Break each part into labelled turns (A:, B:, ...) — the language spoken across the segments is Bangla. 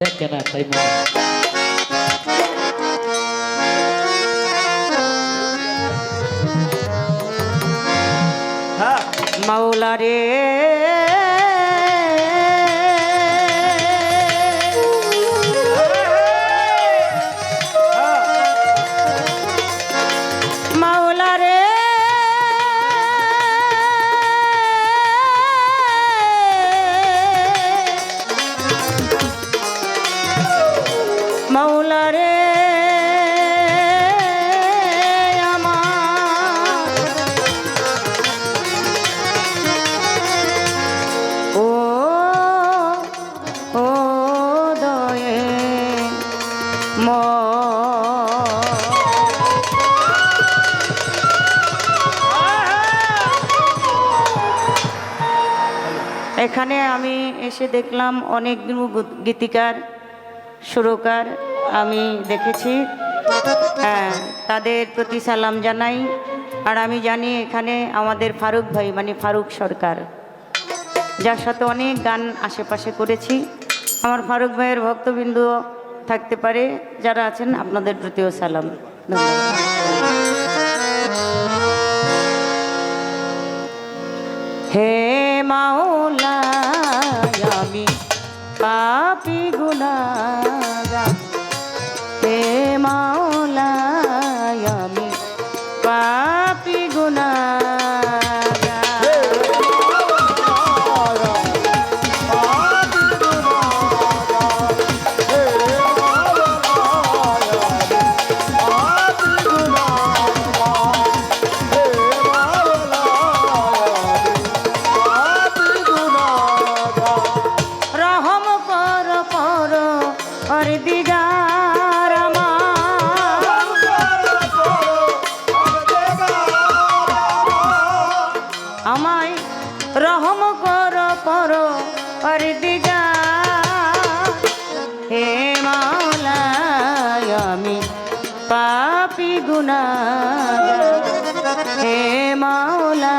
A: দেখে না তাই মনে
B: এখানে আমি এসে দেখলাম অনেক গীতিকার, সুরকার আমি দেখেছি। হ্যাঁ তাদের প্রতি সালাম জানাই। আর আমি জানি এখানে আমাদের ফারুক ভাই মানে ফারুক সরকার, যার সাথে অনেক গান আশেপাশে করেছি। আমার ফারুক ভাইয়ের ভক্তবিন্দু থাকতে পারে। যারা আছেন আপনাদের প্রতিও সালাম। হে মাওলা আমি পাপি গুণা হে মাওলা পাপি গুনাগার হে মাওলা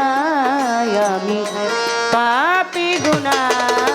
B: আমি পাপি গুনাগার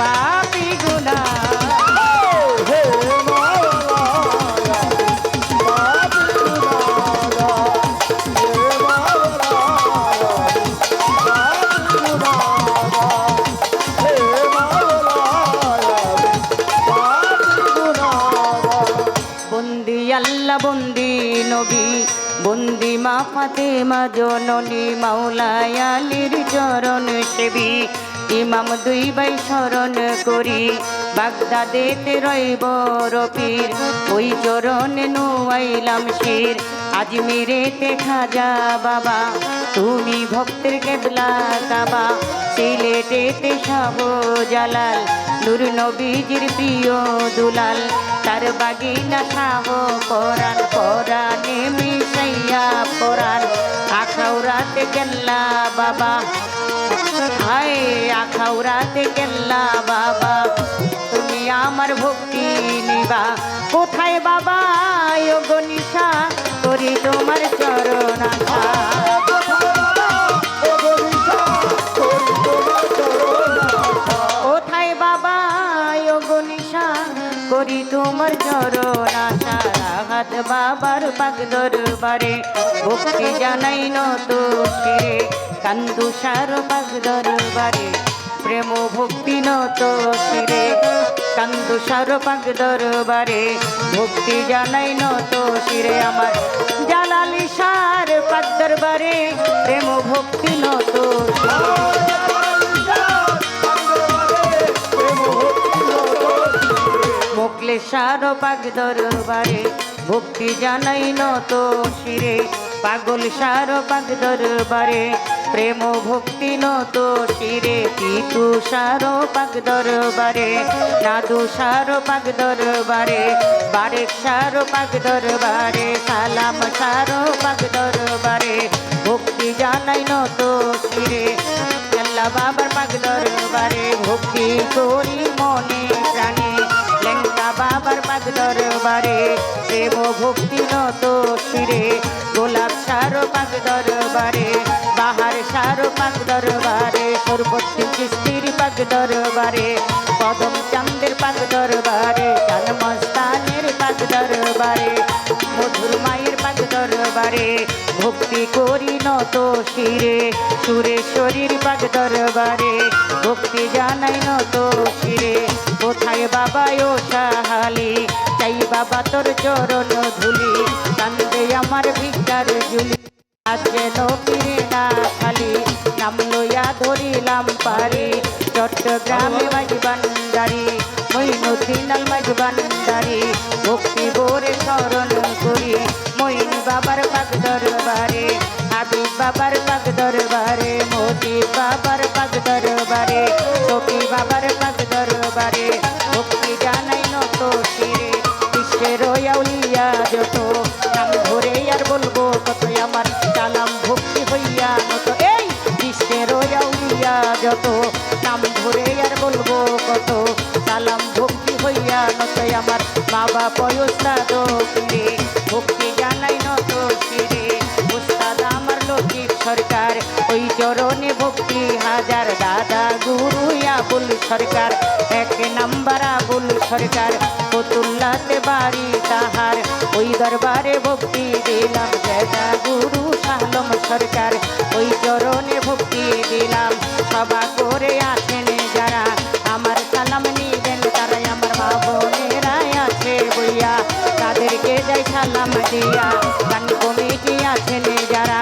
B: পাপি বন্দি আল্লাহ বন্দি নবী বন্দি মা ফাতেমা জননী মাওলায় আলীর চরণ সেবী। ইমাম দুই বাই স্মরণ করি, বাগদাদেতে রইব রফির। ওই চরণে নুয়াইলাম শির আজমিরেতে খাজা বাবা। তুমি ভক্তের কেবলা কাবা, সিলেটেতে শাহ জালাল। নূর নবীজির প্রিয় দুলাল, তার বাগিনা শাহ কোরআন। কোরআনে মিশাইয়া কোরআন। আখাউরাতে কেল্লা বাবা। আখাউরাতে কেল্লা বাবা। তুমি আমার ভক্তি নিবা। কোথায় বাবা গনিশা নিশা? করি তোমার চরণ আশা বাবার পাক দরবারে ভক্তি জানাই নত শিরে কান্দুসার পাক দরবারে প্রেম ভক্তি নত শিরে কান্দুসার পাক দরবারে ভক্তি জানাই নত শিরে আমার জালালি সার পাক দরবারে প্রেম ভক্তি নত শিরে মোকলেশার পাগ দরবারে ভক্তি জানাই নত শিরে, পাগল সার পাগ দরবারে। প্রেম ভক্তি নত শিরে, পিতু সার পাগ দরবারে। নাদু সার পাগ দরবারে, বারেক সার পাগ দরবারে, সালাম সার পাগ দরবারে। ভক্তি জানাই নত শিরে বাবার পাগ দরবারে। ভক্তি করি মনে বাবার পাগলর দরবারে দেব ভক্তি নত শিরে। গোলাপ সার পাগদর দরবারে বাহার সার পাগদর দরবারে সর্বত্র কিস্তির পাগদর দরবারে কদম চান্দের পাগ দরবারে জন্মস্থানের পাগ দরবারে মধুর মায়ের পাগ দরবারে ভক্তি করি নত শিরে সুরেশ্বরীর পাগ দরবারে ভক্তি জানাই নত শিরে। কোথায় বাবা ও সাহালি চাই বাবা তোর চরণ ধুলি, কান্দে আমার ভিক্ষার জুলি আজ যেন ফিরে না খালি, নাম লইয়া ধরিলাম পারি। চট্টগ্রামে মাঝ বান্দারি মইনুদ্দিন আল মাঝ ভক্তি বোরে স্মরণ বাবা পয়স্তাদ রে ভক্তি জানাই নত শিরে। উস্তাদ আমার লৌকিক সরকার, ওই চরণে ভক্তি হাজার। দাদা গুরু আবুল সরকার, এক নাম্বার আবুল সরকার। ফতুল্লাতে বাড়ি তাহার, ওই দরবারে ভক্তি দিলাম। দাদা গুরু সালম সরকার, ওই চরণে ভক্তি দিলাম। সভা সালাম গান কমিটি আছেন যারা,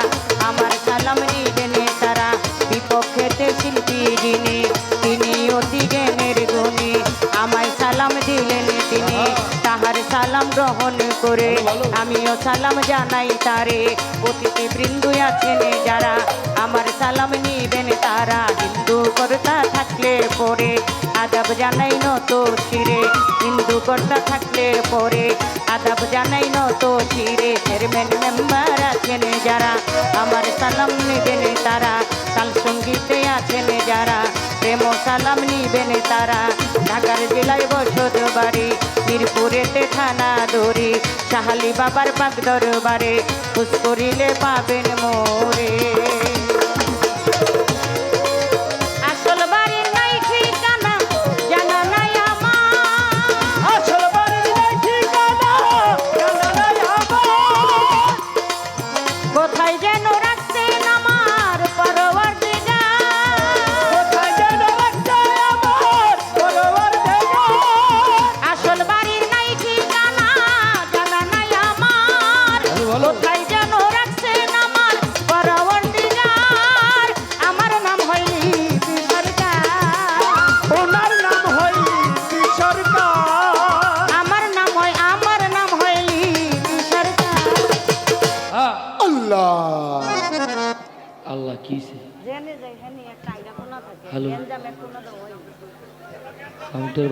B: আমার সালাম নিবেন তারা। বিপক্ষেতে শিল্পী যিনি, তিনি অতি জ্ঞানের গুণী। আমায় সালাম দিলেন তিনি, তাহার সালাম গ্রহণ করে। আমিও সালাম জানাই তারে, অতিথি বৃন্দু আছেন যারা। আমার সালাম নিবেন তারা, হিন্দু কর্তা থাকলে পরে। আদাব জানাই নত শিরে। হিন্দু কর্তা থাকলে পরে আদাব জানাই নত শিরে। চেয়ারম্যান মেম্বার আছেন যারা, আমার সালাম নিবেন তারা। কাল সঙ্গীতে আছেন যারা, প্রেম সালাম নিবেন তারা। ঢাকার জেলায় বসত বাড়ি, মিরপুরেতে থানা দড়ি। সাহালি বাবার পাক দরবারে খুশ করিলে পাবেন মোরে।
A: হ্যালো।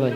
A: ভাই